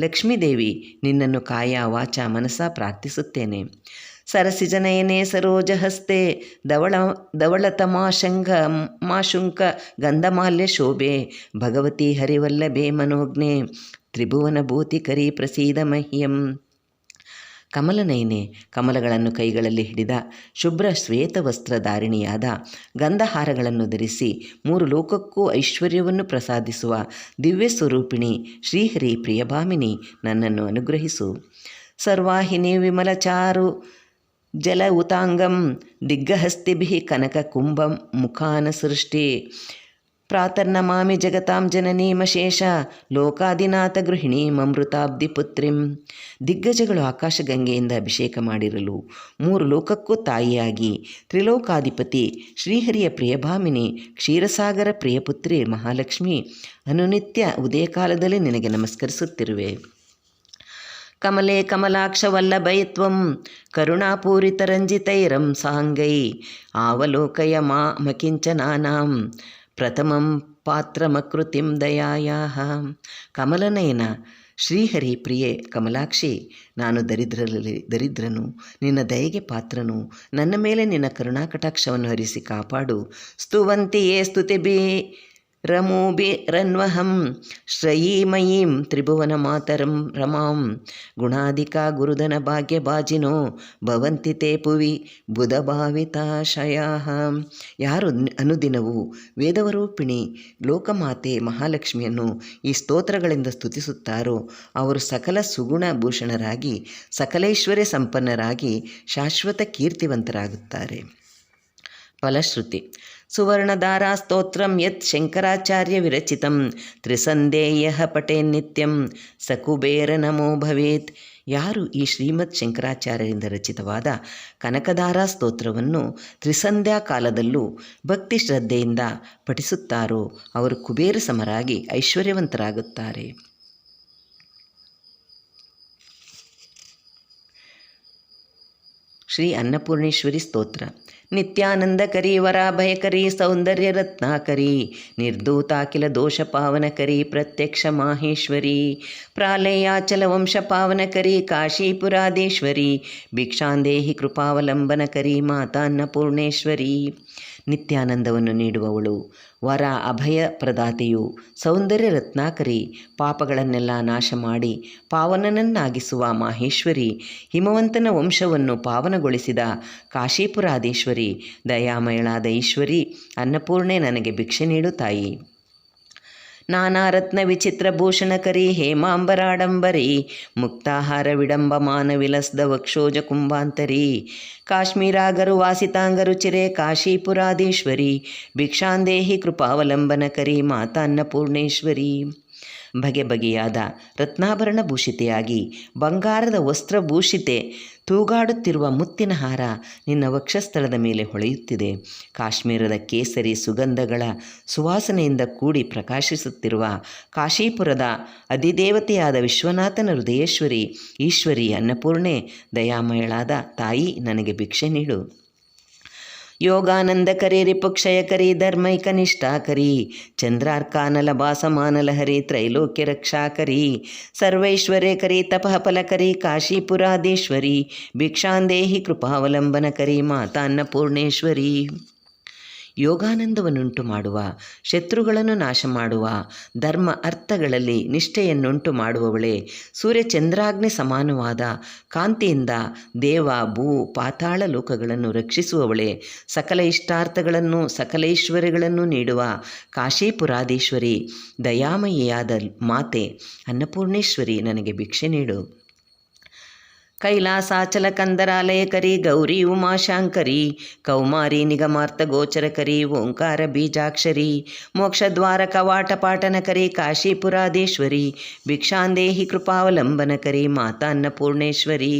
ಲಕ್ಷ್ಮೀದೇವಿ ನಿನ್ನನ್ನು ಕಾಯ ವಾಚ ಮನಸ ಪ್ರಾರ್ಥಿಸುತ್ತೇನೆ. ಸರಸಿಜನಯನೇ ಸರೋಜಹಸ್ತೆ ಧವಳ ಧವಳತಮಾಶಂಗ ಮಾಶುಂಕ, ಗಂಧಮಾಲ್ಯ ಶೋಭೆ, ಭಗವತಿ ಹರಿವಲ್ಲಭೆ ಮನೋಜ್ಞೆ, ತ್ರಿಭುವನ ಭೂತಿಕರಿ ಪ್ರಸೀದ ಮಹ್ಯಂ. ಕಮಲನಯನೆ ಕಮಲಗಳನ್ನು ಕೈಗಳಲ್ಲಿ ಹಿಡಿದ ಶುಭ್ರ ಶ್ವೇತ ವಸ್ತ್ರಧಾರಿಣಿಯಾದ ಗಂಧಹಾರಗಳನ್ನು ಧರಿಸಿ ಮೂರು ಲೋಕಕ್ಕೂ ಐಶ್ವರ್ಯವನ್ನು ಪ್ರಸಾದಿಸುವ ದಿವ್ಯ ಸ್ವರೂಪಿಣಿ ಶ್ರೀಹರಿ ಪ್ರಿಯಭಾಮಿನಿ ನನ್ನನ್ನು ಅನುಗ್ರಹಿಸು. ಸರ್ವಾಹಿನಿ ವಿಮಲಚಾರು ಜಲ ಉತಾಂಗಂ ದಿಗ್ಗಹಸ್ತಿಭಿ ಕನಕ ಕುಂಭಂ ಮುಖಾನ ಸೃಷ್ಟಿ ಪ್ರಾತರ್ನಮಾಮಿ ಜಗತಾಂ ಜನನೀಮಶೇಷ ಲೋಕಾದಿನಾಥ ಗೃಹಿಣಿ ಮಮೃತಾಬ್ಧಿ ಪುತ್ರಿಂ. ದಿಗ್ಗಜಗಳು ಆಕಾಶಗಂಗೆಯಿಂದ ಅಭಿಷೇಕ ಮಾಡಿರಲು ಮೂರು ಲೋಕಕ್ಕೂ ತಾಯಿಯಾಗಿ ತ್ರಿಲೋಕಾಧಿಪತಿ ಶ್ರೀಹರಿಯ ಪ್ರಿಯಭಾಮಿನಿ ಕ್ಷೀರಸಾಗರ ಪ್ರಿಯಪುತ್ರಿ ಮಹಾಲಕ್ಷ್ಮಿ ಅನುನಿತ್ಯ ಉದಯಕಾಲದಲ್ಲಿ ನಿನಗೆ ನಮಸ್ಕರಿಸುತ್ತಿರುವೆ. ಕಮಲೆ ಕಮಲಾಕ್ಷವಲ್ಲಭೈ ತ್ವಂ ಕರುಣಾಪೂರಿತರಂಜಿತೈರಂ ಸಾಂಗೈ, ಆವಲೋಕಯ ಮಾ ಮಕಿಂಚನಾನಾಂ, ಪ್ರಥಮಂ ಪಾತ್ರಮಕೃತಿಂ ದಯಾಯಾಹ. ಕಮಲನಯನ, ಶ್ರೀಹರಿ ಪ್ರಿಯೆ ಕಮಲಾಕ್ಷಿ, ನಾನು ದರಿದ್ರಲ್ಲಿ ದರಿದ್ರನು, ನಿನ್ನ ದಯೆಗೆ ಪಾತ್ರನು, ನನ್ನ ಮೇಲೆ ನಿನ್ನ ಕರುಣಾಕಟಾಕ್ಷವನ್ನು ಹರಿಸಿ ಕಾಪಾಡು. ಸ್ತುವಂತಿಯೇ ಸ್ತುತಿಬಿ ರಮೋಬಿ ತ್ರಿಭುವನ ಮಾತರಂ ರಮಾಂ ಗುಣಾಧಿಕಾ ಗುರುಧನ ಭಾಗ್ಯ ಬಾಜಿನೋ ಭವಂತಿ ತೇ ಪುವಿ ಬುಧಭಾವಿತಾಶಯಾ ಯಾರು ಅನುದಿನವೂ ವೇದವರೂಪಿಣಿ ಲೋಕಮಾತೆ ಮಹಾಲಕ್ಷ್ಮಿಯನ್ನು ಈ ಸ್ತೋತ್ರಗಳಿಂದ ಸ್ತುತಿಸುತ್ತಾರೋ, ಅವರು ಸಕಲ ಸುಗುಣ ಭೂಷಣರಾಗಿ ಸಕಲೇಶ್ವರ್ಯ ಸಂಪನ್ನರಾಗಿ ಶಾಶ್ವತ ಕೀರ್ತಿವಂತರಾಗುತ್ತಾರೆ. ಫಲಶ್ರುತಿ ಸುವರ್ಣಧಾರಾ ಸ್ತೋತ್ರಂ ಯತ್ ಶಂಕರಾಚಾರ್ಯ ವಿರಚಿತಂ. ತ್ರಿಸಂದೇಯ ಪಟೇ ನಿತ್ಯಂ. ಸಕುಬೇರ ನಮೋ ಭವೇತ್. ಯಾರು ಈ ಶ್ರೀಮದ್ ಶಂಕರಾಚಾರ್ಯರಿಂದ ರಚಿತವಾದ ಕನಕಧಾರಾ ಸ್ತೋತ್ರವನ್ನು ತ್ರಿಸಂಧ್ಯಾ ಕಾಲದಲ್ಲೂ ಭಕ್ತಿ ಶ್ರದ್ಧೆಯಿಂದ ಪಠಿಸುತ್ತಾರೋ ಅವರು ಕುಬೇರ ಸಮರಾಗಿ ಐಶ್ವರ್ಯವಂತರಾಗುತ್ತಾರೆ. ಶ್ರೀ ಅನ್ನಪೂರ್ಣೇಶ್ವರಿ ಸ್ತೋತ್ರ. ನಿತ್ಯಾನಂದಕರಿ ವರಾಭಯಕರಿ ಸೌಂದರ್ಯ ರತ್ನಾಕರಿ ನಿರ್ಧೂತಾಕಿಲ ದೋಷ ಪಾವನಕರಿ ಪ್ರತ್ಯಕ್ಷ ಮಾಹೇಶ್ವರಿ ಪ್ರಾಲಯಾಚಲ ವಂಶ ಪಾವನಕರಿ ಕಾಶೀಪುರಾದೇಶ್ವರಿ ಭಿಕ್ಷಾಂದೇಹಿ ಕೃಪಾವಲಂಬನಕರಿ ಮಾತಾ ಅನ್ನಪೂರ್ಣೇಶ್ವರಿ ನಿತ್ಯಾನಂದವನ್ನು ನೀಡುವವಳು ವರ ಅಭಯ ಪ್ರದಾತೆಯು ಸೌಂದರ್ಯ ರತ್ನಾಕರಿ ಪಾಪಗಳನ್ನೆಲ್ಲ ನಾಶ ಮಾಡಿ ಪಾವನನನ್ನಾಗಿಸುವ ಮಾಹೇಶ್ವರಿ ಹಿಮವಂತನ ವಂಶವನ್ನು ಪಾವನಗೊಳಿಸಿದ ಕಾಶೀಪುರಾಧೀಶ್ವರಿ, ದಯಾಮಯಳಾದ ಈಶ್ವರಿ ಅನ್ನಪೂರ್ಣೆ ನನಗೆ ಭಿಕ್ಷೆ ನೀಡು ತಾಯಿ. ನಾನಾ ರತ್ನ ವಿಚಿತ್ರ ಭೂಷಣಕರಿ ಹೇಮಾಂಬರಾಡಂಬರಿ, ಮುಕ್ತಾಹಾರ ವಿಡಂಬಮಾನ ವಿಲಸ್ದ ವಕ್ಷೋಜ ಕುಂಭಾಂತರಿ, ಕಾಶ್ಮೀರಾಗರು ವಾಸಿತಾಂಗರು ಚಿರೆ, ಕಾಶೀಪುರಾಧೀಶ್ವರಿ, ಭಿಕ್ಷಾಂದೇಹಿ ಕೃಪಾವಲಂಬನಕರಿ ಮಾತಾ ಅನ್ನಪೂರ್ಣೇಶ್ವರಿ ಬಗೆ ಬಗೆಯಾದ ರತ್ನಾಭರಣ ಭೂಷಿತೆಯಾಗಿ ಬಂಗಾರದ ವಸ್ತ್ರಭೂಷಿತೆ ತೂಗಾಡುತ್ತಿರುವ ಮುತ್ತಿನ ಹಾರ ನಿನ್ನ ವಕ್ಷಸ್ಥಳದ ಮೇಲೆ ಹೊಳೆಯುತ್ತಿದೆ. ಕಾಶ್ಮೀರದ ಕೇಸರಿ ಸುಗಂಧಗಳ ಸುವಾಸನೆಯಿಂದ ಕೂಡಿ ಪ್ರಕಾಶಿಸುತ್ತಿರುವ ಕಾಶೀಪುರದ ಅಧಿದೇವತೆಯಾದ ವಿಶ್ವನಾಥನ ಹೃದಯೇಶ್ವರಿ, ಈಶ್ವರಿ ಅನ್ನಪೂರ್ಣೆ ದಯಾಮಯಳಾದ ತಾಯಿ, ನನಗೆ ಭಿಕ್ಷೆ ನೀಡು. ಯೋಗಾನಂದಕರಿ ರಿಪುಕ್ಷಯಕರಿ ಧರ್ಮೈಕನಿಷ್ಠಾಕರಿ ಚಂದ್ರಾರ್ಕಾನಲ ಭಾಸಮಾನಲಹರಿ ತ್ರೈಲೋಕ್ಯ ರಕ್ಷಾಕರಿ ಸರ್ವೈಶ್ವರ್ಯಕರಿ ತಪಃ ಫಲಕರಿ ಕಾಶೀಪುರಾಧೀಶ್ವರಿ, ಭಿಕ್ಷಾಂದೇಹಿ ಕೃಪಾವಲಂಬನಕರಿ ಮಾತಾ ಅನ್ನಪೂರ್ಣೇಶ್ವರಿ ಯೋಗಾನಂದವನ್ನುಂಟು ಮಾಡುವ, ಶತ್ರುಗಳನ್ನು ನಾಶ ಮಾಡುವ ಧರ್ಮ ಅರ್ಥಗಳಲ್ಲಿ ನಿಷ್ಠೆಯನ್ನುಂಟು ಮಾಡುವವಳೇ. ಸೂರ್ಯಚಂದ್ರಾಗ್ನಿ ಸಮಾನವಾದ, ಕಾಂತಿಯಿಂದ ದೇವ, ಭೂ, ಪಾತಾಳ ಲೋಕಗಳನ್ನು ರಕ್ಷಿಸುವವಳೆ. ಸಕಲ ಇಷ್ಟಾರ್ಥಗಳನ್ನು ಸಕಲೈಶ್ವರ್ಯಗಳನ್ನು ನೀಡುವ ಕಾಶೀಪುರಾಧೀಶ್ವರಿ, ದಯಾಮಯಿಯಾದ ಮಾತೆ, ಅನ್ನಪೂರ್ಣೇಶ್ವರಿ, ನನಗೆ ಭಿಕ್ಷೆ ನೀಡು. ಕೈಲಾಸಾಚಲ ಕಂದರಾಲಯಕರಿ ಗೌರಿ ಉಮಾಶಾಂಕರಿ, ಕೌಮಾರಿ ನಿಗಮಾರ್ಥ ಗೋಚರಕರಿ ಓಂಕಾರ ಬೀಜಾಕ್ಷರಿ, ಮೋಕ್ಷದ್ವಾರ ಕವಾಟ ಪಾಟನಕರಿ ಕಾಶೀಪುರಾಧೀಶ್ವರಿ, ಭಿಕ್ಷಾಂದೇಹಿ ಕೃಪಾವಲಂಬನಕರಿ ಮಾತಾ ಅನ್ನಪೂರ್ಣೇಶ್ವರಿ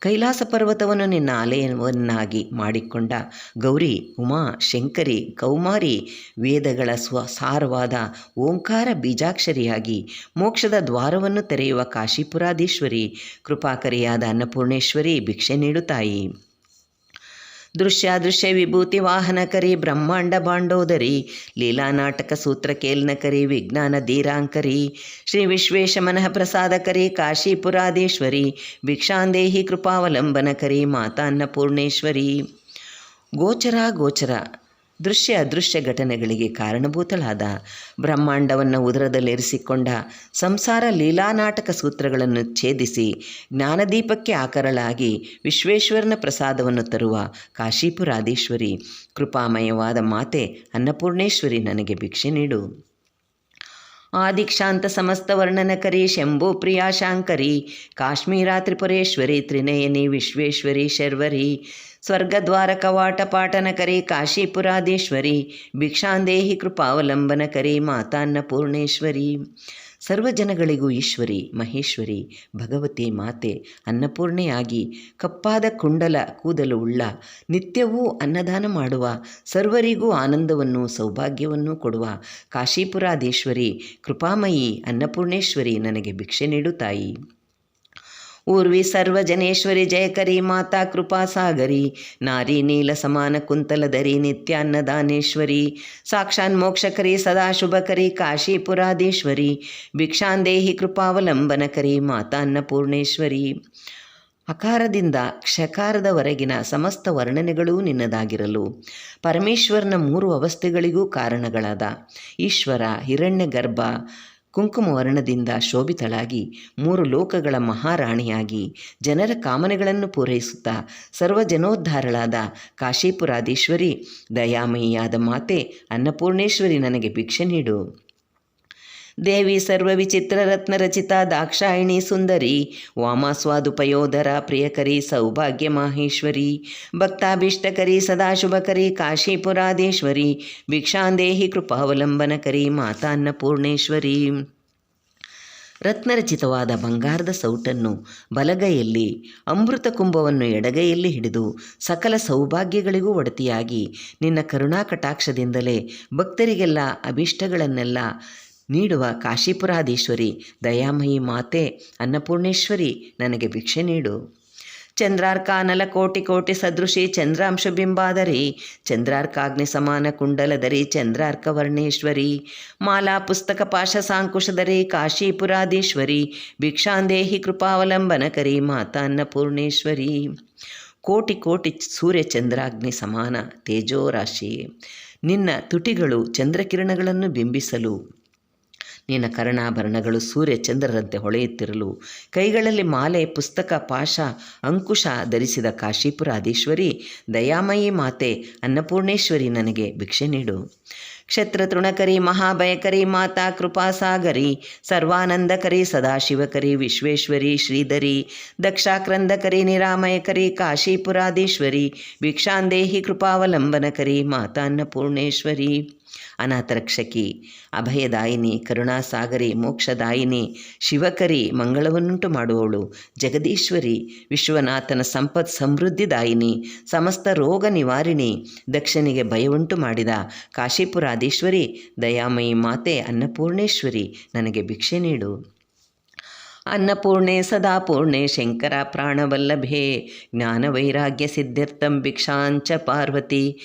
ಕೈಲಾಸ ಪರ್ವತವನ್ನು ನಿನ್ನ ಆಲಯವನ್ನಾಗಿ ಮಾಡಿಕೊಂಡ ಗೌರಿ, ಉಮಾ, ಶಂಕರಿ, ಕೌಮಾರಿ, ವೇದಗಳ ಸ್ವ ಸಾರವಾದ ಓಂಕಾರ ಬೀಜಾಕ್ಷರಿಯಾಗಿ ಮೋಕ್ಷದ ದ್ವಾರವನ್ನು ತೆರೆಯುವ ಕಾಶೀಪುರಾಧೀಶ್ವರಿ, ಕೃಪಾಕರಿಯಾದ ಅನ್ನಪೂರ್ಣೇಶ್ವರಿ ಭಿಕ್ಷೆ ನೀಡುತ್ತಾಯಿ. ತಾಯಿ ದೃಶ್ಯಾದೃಶ್ಯ ವಿಭೂತಿ ವಾಹನಕರಿ ಬ್ರಹ್ಮಾಂಡ ಬಾಂಡೋದರಿ, ಲೀಲಾ ನಾಟಕ ಸೂತ್ರ ಕೇಲ್ನಕರಿ ವಿಜ್ಞಾನ ಧೀರಾಂಕರಿ ಶ್ರೀ ವಿಶ್ವೇಶ ಮನಃ ಪ್ರಸಾದಕರಿ ಕಾಶೀಪುರಾಧೀಶ್ವರಿ, ಭಿಕ್ಷಾಂದೇಹಿ ಕೃಪಾವಲಂಬನಕರಿ ಮಾತಾ ಅನ್ನಪೂರ್ಣೇಶ್ವರಿ ಗೋಚರ ಗೋಚರ. ದೃಶ್ಯ ಅದೃಶ್ಯ ಘಟನೆಗಳಿಗೆ ಕಾರಣಭೂತಳಾದ ಬ್ರಹ್ಮಾಂಡವನ್ನು ಉದರದಲ್ಲಿರಿಸಿಕೊಂಡ ಸಂಸಾರ ಲೀಲಾನಾಟಕ ಸೂತ್ರಗಳನ್ನು ಛೇದಿಸಿ ಜ್ಞಾನದೀಪಕ್ಕೆ ಆಕರಳಾಗಿ ವಿಶ್ವೇಶ್ವರನ ಪ್ರಸಾದವನ್ನು ತರುವ ಕಾಶೀಪುರಾಧೀಶ್ವರಿ. ಕೃಪಾಮಯವಾದ ಮಾತೆ ಅನ್ನಪೂರ್ಣೇಶ್ವರಿ ನನಗೆ ಭಿಕ್ಷೆ ನೀಡು. ಆದಿಕ್ಷಾಂತ ಸಮಸ್ತ ವರ್ಣನಕರಿ ಶಂಭು ಪ್ರಿಯಾಶಾಂಕರಿ, ಕಾಶ್ಮೀರ ತ್ರಿಪುರೇಶ್ವರಿ, ತ್ರಿನಯನಿ ವಿಶ್ವೇಶ್ವರಿ ಶರ್ವರಿ ಕಾಶೀಪುರಾಧೀಶ್ವರಿ, ಭಿಕ್ಷಾಂದೇಹಿ ಕೃಪಾವಲಂಬನಕರಿ ಮಾತಾನ್ನ ಪೂರ್ಣೇಶ್ವರಿ. ಸರ್ವ ಜನಗಳಿಗೂ ಈಶ್ವರಿ, ಮಹೇಶ್ವರಿ, ಭಗವತಿ ಮಾತೆ, ಅನ್ನಪೂರ್ಣೆಯಾಗಿ ಕಪ್ಪಾದ ಕುಂಡಲ ಕೂದಲು ಉಳ್ಳ, ನಿತ್ಯವೂ ಅನ್ನದಾನ ಮಾಡುವ, ಸರ್ವರಿಗೂ ಆನಂದವನ್ನು, ಸೌಭಾಗ್ಯವನ್ನು ಕೊಡುವ ಕಾಶೀಪುರಾಧೀಶ್ವರಿ, ಕೃಪಾಮಯಿ, ಅನ್ನಪೂರ್ಣೇಶ್ವರಿ ನನಗೆ ಭಿಕ್ಷೆ ನೀಡು ತಾಯಿ. ಊರ್ವಿ ಸರ್ವಜನೇಶ್ವರಿ ಜಯಕರಿ ಮಾತಾ ಕೃಪಾ ಸಾಗರಿ. ನಾರಿ ನೀಲ ಸಮಾನ ಕುಂತಲಧರಿ ನಿತ್ಯಾನ್ನದಾನೇಶ್ವರಿ ಸಾಕ್ಷಾನ್ ಮೋಕ್ಷಕರಿ ಸದಾ ಶುಭಕರಿ ಕಾಶೀಪುರಾಧೀಶ್ವರಿ. ಭಿಕ್ಷಾಂದೇಹಿ ಕೃಪಾವಲಂಬನಕರಿ ಮಾತಾ ಅನ್ನಪೂರ್ಣೇಶ್ವರಿ. ಅಕಾರದಿಂದ ಕ್ಷಕಾರದವರೆಗಿನ ಸಮಸ್ತ ವರ್ಣನೆಗಳೂ ನಿನ್ನದಾಗಿರಲು ಪರಮೇಶ್ವರನ ಮೂರು ಅವಸ್ಥೆಗಳಿಗೂ ಕಾರಣಗಳಾದ ಈಶ್ವರ ಹಿರಣ್ಯ ಕುಂಕುಮ ವರ್ಣದಿಂದ ಶೋಭಿತಳಾಗಿ ಮೂರು ಲೋಕಗಳ ಮಹಾರಾಣಿಯಾಗಿ ಜನರ ಕಾಮನೆಗಳನ್ನು ಪೂರೈಸುತ್ತಾ ಸರ್ವಜನೋದ್ಧಾರಳಾದ ಕಾಶೀಪುರಾಧೀಶ್ವರಿ, ದಯಾಮಯಿಯಾದ ಮಾತೆ ಅನ್ನಪೂರ್ಣೇಶ್ವರಿ ನನಗೆ ಭಿಕ್ಷೆ ನೀಡು. ದೇವಿ ಸರ್ವವಿಚಿತ್ರ ರತ್ನರಚಿತ ದಾಕ್ಷಾಯಿಣಿ ಸುಂದರಿ, ವಾಮಾಸ್ವಾದುಪಯೋಧರ ಪ್ರಿಯಕರಿ ಸೌಭಾಗ್ಯ ಮಾಹೇಶ್ವರಿ, ಭಕ್ತಾಭೀಷ್ಟಕರಿ ಸದಾಶುಭಕರಿ ಕಾಶೀಪುರಾದೇಶ್ವರಿ, ಭಿಕ್ಷಾಂದೇಹಿ ಕೃಪಾವಲಂಬನಕರಿ ಮಾತಾ ಅನ್ನಪೂರ್ಣೇಶ್ವರಿ ರತ್ನರಚಿತವಾದ ಬಂಗಾರದ ಸೌಟನ್ನು ಬಲಗೈಯಲ್ಲಿ, ಅಮೃತ ಕುಂಭವನ್ನು ಎಡಗೈಯಲ್ಲಿ ಹಿಡಿದು ಸಕಲ ಸೌಭಾಗ್ಯಗಳಿಗೂ ಒಡತಿಯಾಗಿ ನಿನ್ನ ಕರುಣಾ ಕಟಾಕ್ಷದಿಂದಲೇ ಭಕ್ತರಿಗೆಲ್ಲ ಅಭೀಷ್ಟಗಳನ್ನೆಲ್ಲ ನೀಡುವ ಕಾಶೀಪುರಾಧೀಶ್ವರಿ, ದಯಾಮಯಿ ಮಾತೆ, ಅನ್ನಪೂರ್ಣೇಶ್ವರಿ, ನನಗೆ ಭಿಕ್ಷೆ ನೀಡು. ಚಂದ್ರಾರ್ಕಾನಲ ಕೋಟಿ ಕೋಟಿ ಸದೃಶಿ ಚಂದ್ರಾಂಶ ಬಿಂಬಾದರಿ, ಚಂದ್ರಾರ್ಕಾಗ್ನಿ ಸಮಾನ ಕುಂಡಲಧರಿ ಚಂದ್ರಾರ್ಕ ವರ್ಣೇಶ್ವರಿ, ಮಾಲಾ ಪುಸ್ತಕ ಪಾಶ ಸಾಂಕುಶಧರಿ ಕಾಶೀಪುರಾಧೀಶ್ವರಿ, ಭಿಕ್ಷಾಂದೇಹಿ ಕೃಪಾವಲಂಬನಕರಿ ಮಾತಾ ಅನ್ನಪೂರ್ಣೇಶ್ವರಿ. ಕೋಟಿ ಕೋಟಿ ಸೂರ್ಯ ಚಂದ್ರಾಗ್ನಿ ಸಮಾನ ತೇಜೋರಾಶಿ. ನಿನ್ನ ತುಟಿಗಳು ಚಂದ್ರಕಿರಣಗಳನ್ನು ಬಿಂಬಿಸಲು. ನಿನ್ನ ಕರ್ಣಾಭರಣಗಳು ಸೂರ್ಯ ಚಂದ್ರರಂತೆ ಹೊಳೆಯುತ್ತಿರಲು. ಕೈಗಳಲ್ಲಿ ಮಾಲೆ, ಪುಸ್ತಕ ಪಾಶ ಅಂಕುಶ ಧರಿಸಿದ ಕಾಶೀಪುರಾಧೀಶ್ವರಿ, ದಯಾಮಯಿ ಮಾತೆ, ಅನ್ನಪೂರ್ಣೇಶ್ವರಿ ನನಗೆ ಭಿಕ್ಷೆ ನೀಡು. ಕ್ಷತ್ರ ತೃಣಕರಿ, ಮಹಾಭಯಕರಿ, ಮಾತಾ ಕೃಪಾಸಾಗರಿ ಸರ್ವಾನಂದಕರಿ, ಸದಾಶಿವಕರಿ, ವಿಶ್ವೇಶ್ವರಿ, ಶ್ರೀಧರಿ, ದಕ್ಷಾಕ್ರಂದಕರಿ, ನಿರಾಮಯಕರಿ, ಕಾಶೀಪುರಾಧೀಶ್ವರಿ, ಭಿಕ್ಷಾಂದೇಹಿ ಕೃಪಾವಲಂಬನಕರಿ, ಮಾತಾ ಅನ್ನಪೂರ್ಣೇಶ್ವರಿ. ಅನಾಥರಕ್ಷಕಿ, ಅಭಯದಾಯಿನಿ, ಕರುಣಾಸಾಗರಿ, ಮೋಕ್ಷದಾಯಿನಿ, ಶಿವಕರಿ ಮಂಗಳವನ್ನುಂಟು ಮಾಡುವವಳು. ಜಗದೀಶ್ವರಿ, ವಿಶ್ವನಾಥನ ಸಂಪತ್ ಸಮೃದ್ಧಿದಾಯಿನಿ ಸಮಸ್ತ ರೋಗ ನಿವಾರಿಣಿ ದಕ್ಷನಿಗೆ ಭಯವುಂಟು ಮಾಡಿದ ಕಾಶೀಪುರಾಧೀಶ್ವರಿ, ದಯಾಮಯಿ ಮಾತೆ ಅನ್ನಪೂರ್ಣೇಶ್ವರಿ, ನನಗೆ ಭಿಕ್ಷೆ ನೀಡು. ಅನ್ನಪೂರ್ಣೆ ಸದಾಪೂರ್ಣೆ ಶಂಕರ ಪ್ರಾಣವಲ್ಲಭೆ, ಜ್ಞಾನವೈರಾಗ್ಯ ಸಿದ್ಧಾರ್ಥಂ ಭಿಕ್ಷಾಂಚ ಪಾರ್ವತಿ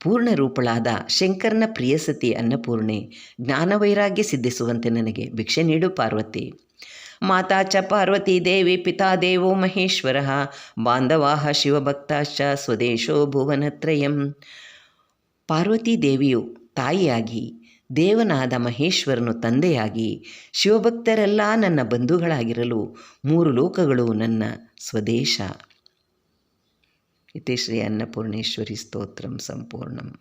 ಪೂರ್ಣ ರೂಪಳಾದ ಶಂಕರನ ಪ್ರಿಯಸತಿ ಅನ್ನಪೂರ್ಣೆ ಜ್ಞಾನವೈರಾಗ್ಯ ಸಿದ್ಧಿಸುವಂತೆ ನನಗೆ ಭಿಕ್ಷೆ ನೀಡು ಪಾರ್ವತಿ. ಮಾತಾ ಚ ಪಾರ್ವತಿ ದೇವಿ ಪಿತಾ ದೇವೋ ಮಹೇಶ್ವರ ಬಾಂಧವಾ ಶಿವಭಕ್ತಾಶ್ಚ ಸ್ವದೇಶೋ ಭುವನತ್ರಯಂ. ಪಾರ್ವತಿ ದೇವಿಯು ತಾಯಿಯಾಗಿ, ದೇವನಾದ ಮಹೇಶ್ವರನು ತಂದೆಯಾಗಿ, ಶಿವಭಕ್ತರೆಲ್ಲ ನನ್ನ ಬಂಧುಗಳಾಗಿರಲು ಮೂರು ಲೋಕಗಳು ನನ್ನ ಸ್ವದೇಶ. ಸ್ತೋತ್ರಂ ಸಂಪೂರ್ಣಂ.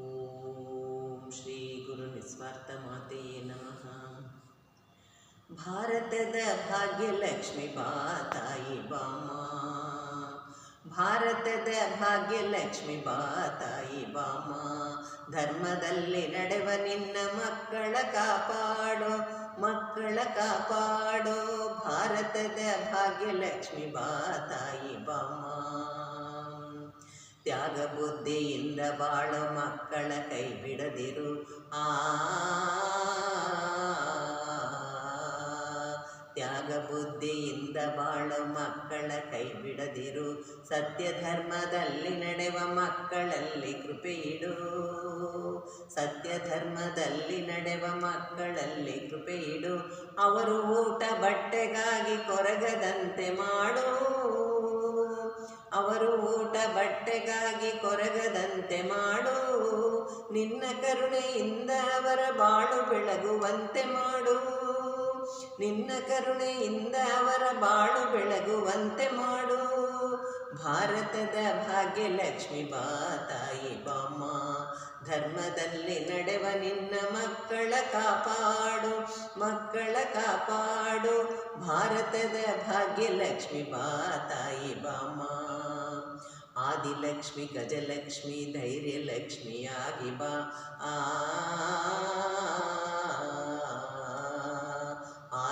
ಓಂ ಶ್ರೀ ಗುರು ನಿಸ್ವಾರ್ಥ ಮಾತೆಯೇ ನಮಃ. ಭಾರತದ ಭಾಗ್ಯಲಕ್ಷ್ಮಿ ಬಾ ಬಾಮ. ಭಾರತದ ಭಾಗ್ಯಲಕ್ಷ್ಮಿ ಬಾ ಬಾಮ. ಧರ್ಮದಲ್ಲಿ ನಡೆವ ನಿನ್ನ ಮಕ್ಕಳ ಕಾಪಾಡೋ ಮಕ್ಕಳ ಕಾಪಾಡೋ ಭಾರತದ ಭಾಗ್ಯಲಕ್ಷ್ಮಿ ಬಾ ತಾಯಿ ಬಾಮ ತ್ಯಾಗ ಬುದ್ಧಿಯಿಂದ ಬಾಳೋ ಮಕ್ಕಳ ಕೈ ಬಿಡದಿರು. ಆ ತ್ಯಾಗ ಬುದ್ಧಿಯಿಂದ ಬಾಳು ಮಕ್ಕಳ ಕೈ ಬಿಡದಿರು ಸತ್ಯ ಧರ್ಮದಲ್ಲಿ ನಡೆವ ಮಕ್ಕಳಲ್ಲಿ ಕೃಪೆಯಿಡು. ಸತ್ಯ ಧರ್ಮದಲ್ಲಿ ನಡೆವ ಮಕ್ಕಳಲ್ಲಿ ಕೃಪೆಯಿಡು. ಅವರು ಊಟ ಬಟ್ಟೆಗಾಗಿ ಕೊರಗದಂತೆ ಮಾಡು. ಅವರು ಊಟ ಬಟ್ಟೆಗಾಗಿ ಕೊರಗದಂತೆ ಮಾಡು. ನಿನ್ನ ಕರುಣೆಯಿಂದ ಅವರ ಬಾಳು ಬೆಳಗುವಂತೆ ಮಾಡು. ನಿನ್ನ ಕರುಣೆಯಿಂದ ಅವರ ಬಾಳು ಬೆಳಗುವಂತೆ ಮಾಡು. ಭಾರತದ ಭಾಗ್ಯಲಕ್ಷ್ಮಿ ಬಾ ತಾಯಿ ಬಾಮ್ಮ. ಧರ್ಮದಲ್ಲಿ ನಡೆವ ನಿನ್ನ ಮಕ್ಕಳ ಕಾಪಾಡು ಮಕ್ಕಳ ಕಾಪಾಡು. ಭಾರತದ ಭಾಗ್ಯಲಕ್ಷ್ಮಿ ಬಾ ತಾಯಿ ಬಾಮ್ಮ. ಆದಿಲಕ್ಷ್ಮಿ, ಗಜಲಕ್ಷ್ಮಿ, ಧೈರ್ಯಲಕ್ಷ್ಮಿಯಾಗಿ ಬಾ. ಆ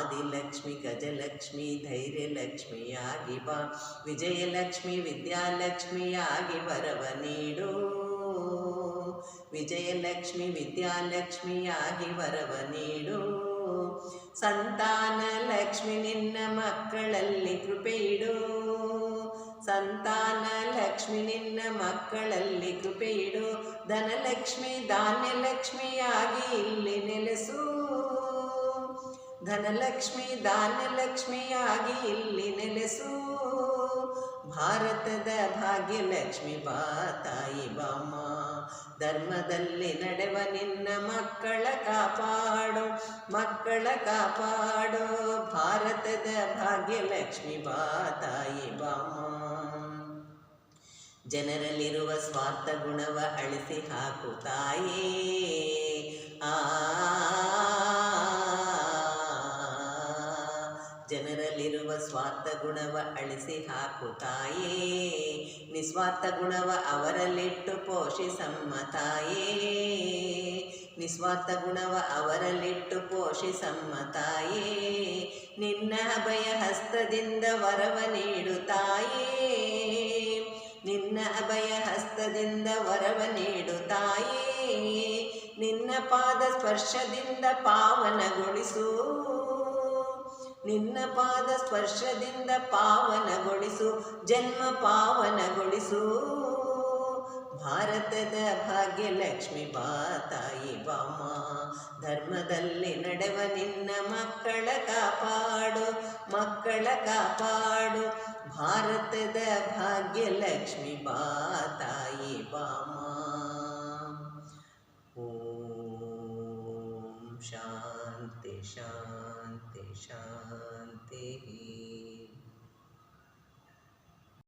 ಆದಿಲಕ್ಷ್ಮಿ ಗಜಲಕ್ಷ್ಮಿ ಧೈರ್ಯಲಕ್ಷ್ಮಿಯಾಗಿ ಬಾ. ವಿಜಯಲಕ್ಷ್ಮಿ ವಿದ್ಯಾಲಕ್ಷ್ಮಿಯಾಗಿ ವರವ ನೀಡು. ವಿಜಯಲಕ್ಷ್ಮಿ ವಿದ್ಯಾಲಕ್ಷ್ಮಿಯಾಗಿ ವರವ ನೀಡು. ಸಂತಾನ ಲಕ್ಷ್ಮಿ ನಿನ್ನ ಮಕ್ಕಳಲ್ಲಿ ಕೃಪೆ ಇಡು. ಸಂತಾನ ಲಕ್ಷ್ಮಿ ನಿನ್ನ ಮಕ್ಕಳಲ್ಲಿ ಕೃಪೆ ಇಡು. ಧನಲಕ್ಷ್ಮಿ ಧಾನ್ಯಲಕ್ಷ್ಮಿಯಾಗಿ ಇಲ್ಲಿ ನೆಲೆಸು. ಧನಲಕ್ಷ್ಮಿ ಧಾನ್ಯಲಕ್ಷ್ಮಿಯಾಗಿ ಇಲ್ಲಿ ನೆಲೆಸು. ಭಾರತದ ಭಾಗ್ಯಲಕ್ಷ್ಮಿ ಬಾ ತಾಯಿ ಬಾಮ ಧರ್ಮದಲ್ಲಿ ನಡೆವ ನಿನ್ನ ಮಕ್ಕಳ ಕಾಪಾಡು ಮಕ್ಕಳ ಕಾಪಾಡು. ಭಾರತದ ಭಾಗ್ಯಲಕ್ಷ್ಮಿ ಬಾ ತಾಯಿ ಬಾಮ ಜನರಲ್ಲಿರುವ ಸ್ವಾರ್ಥ ಗುಣವ ಅಳಿಸಿ ಹಾಕು ತಾಯೇ. ಆ ಸ್ವಾರ್ಥ ಗುಣವ ಅಳಿಸಿ ಹಾಕು ತಾಯೇ ನಿಸ್ವಾರ್ಥ ಗುಣವ ಅವರಲ್ಲಿಟ್ಟು ಪೋಷಿಸಮ್ಮ ತಾಯೇ ನಿಸ್ವಾರ್ಥ ಗುಣವ ಅವರಲ್ಲಿಟ್ಟು ಪೋಷಿಸಮ್ಮ ತಾಯೇ ನಿನ್ನ ಅಭಯ ಹಸ್ತದಿಂದ ವರವ ನೀಡು ತಾಯೇ ನಿನ್ನ ಅಭಯ ಹಸ್ತದಿಂದ ವರವ ನೀಡು ತಾಯೇ ನಿನ್ನ ಪಾದ ಸ್ಪರ್ಶದಿಂದ ಪಾವನಗೊಳಿಸು. ನಿನ್ನ ಪಾದ ಸ್ಪರ್ಶದಿಂದ ಪಾವನಗೊಳಿಸು, ಜನ್ಮ ಪಾವನಗೊಳಿಸು. ಭಾರತದ ಭಾಗ್ಯಲಕ್ಷ್ಮಿ ಬಾ ತಾಯಿ ಬಾಮ, ಧರ್ಮದಲ್ಲಿ ನಡೆವ ನಿನ್ನ ಮಕ್ಕಳ ಕಾಪಾಡು ಮಕ್ಕಳ ಕಾಪಾಡು. ಭಾರತದ ಭಾಗ್ಯಲಕ್ಷ್ಮಿ ಬಾ ತಾಯಿ ಬಾಮ.